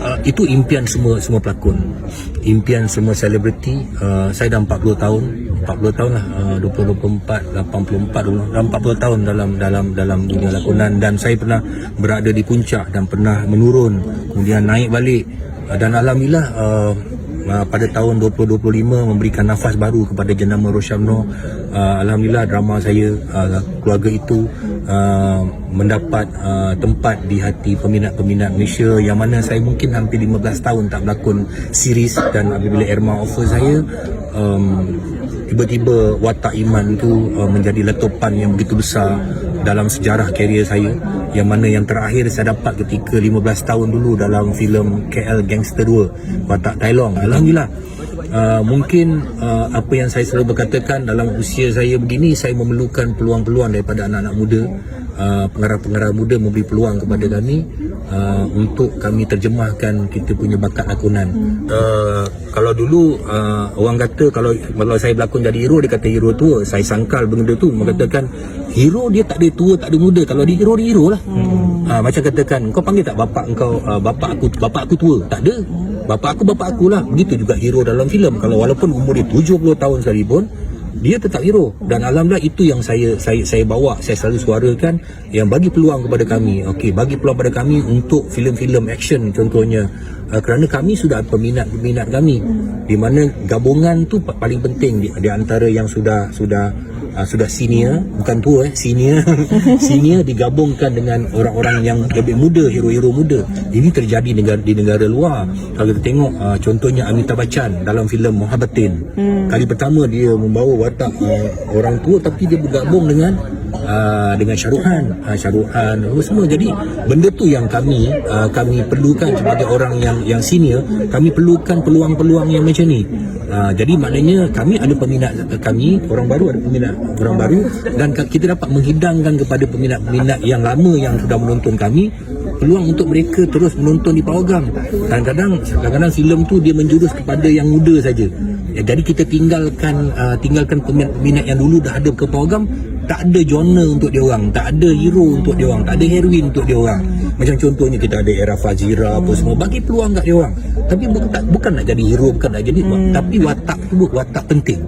uh, itu impian semua semua pelakon. Impian semua selebriti uh, saya dah 40 tahun 40 tahun lah uh, 20 24 84 dulu dah 40 tahun dalam dalam dalam dunia lakonan. Dan saya pernah berada di puncak dan pernah menurun kemudian naik balik. Uh, dan alhamdulillah uh, uh, pada tahun 2025 memberikan nafas baru kepada jenama Roshamno. Uh, alhamdulillah drama saya uh, keluarga itu uh, mendapat uh, tempat di hati peminat-peminat Malaysia yang mana saya mungkin hampir 15 tahun tak berlakon series dan apabila Erma offer saya um, tiba-tiba watak iman tu uh, menjadi letupan yang begitu besar dalam sejarah karier saya yang mana yang terakhir saya dapat ketika 15 tahun dulu dalam filem KL Gangster 2 watak Tai Long Alhamdulillah Uh, mungkin uh, apa yang saya selalu berkatakan dalam usia saya begini saya memerlukan peluang-peluang daripada anak-anak muda. Uh, pengarah-pengarah muda memberi peluang kepada kami uh, untuk kami terjemahkan kita punya bakat lakonan uh, kalau dulu uh, orang kata kalau kalau saya berlakon jadi hero dia kata hero tua. Saya sangkal benda tu mengatakan hero dia tak ada tua tak ada muda. Kalau dia hero dia hero lah. Hmm. Uh, macam katakan kau panggil tak bapak kau uh, bapak aku bapak aku tua? Tak ada. Bapak aku bapak aku lah. Begitu juga hero dalam filem. Kalau walaupun umur dia 70 tahun sekalipun dia tetap hero. Dan alhamdulillah itu yang saya saya saya bawa saya selalu suarakan yang bagi peluang kepada kami. Okey bagi peluang kepada kami untuk filem-filem action contohnya. Uh, kerana kami sudah peminat-peminat kami. Di mana gabungan tu pa- paling penting di, di antara yang sudah sudah uh, sudah senior bukan tua eh senior. Senior digabungkan dengan orang-orang yang lebih muda hero-hero muda. Ini terjadi negara di negara luar. Kalau kita tengok uh, contohnya Amitabh Bachchan dalam filem Mohabbatin hmm. kali pertama dia membawa watak uh, orang tua tapi dia bergabung dengan uh, dengan Syaruhan. Uh, Syaruhan. Apa semua. Jadi benda tu yang kami uh, kami perlukan sebagai orang yang yang senior. Kami perlukan peluang-peluang yang macam ni. Uh, jadi maknanya kami ada peminat kami orang baru ada peminat orang baru. Dan kita dapat menghidangkan kepada peminat-peminat yang lama yang sudah menonton kami peluang untuk mereka terus menonton di pawagam kadang-kadang kadang-kadang filem tu dia menjurus kepada yang muda saja. Ya, jadi kita tinggalkan uh, tinggalkan peminat-peminat yang dulu dah ada ke pawagam tak ada genre untuk dia orang. Tak ada hero untuk dia orang. Tak ada heroin untuk dia orang. Macam contohnya kita ada era Fazira apa semua. Bagi peluang kat dia orang. Tapi bukan tak, bukan nak jadi hero bukan nak jadi tapi watak tu watak penting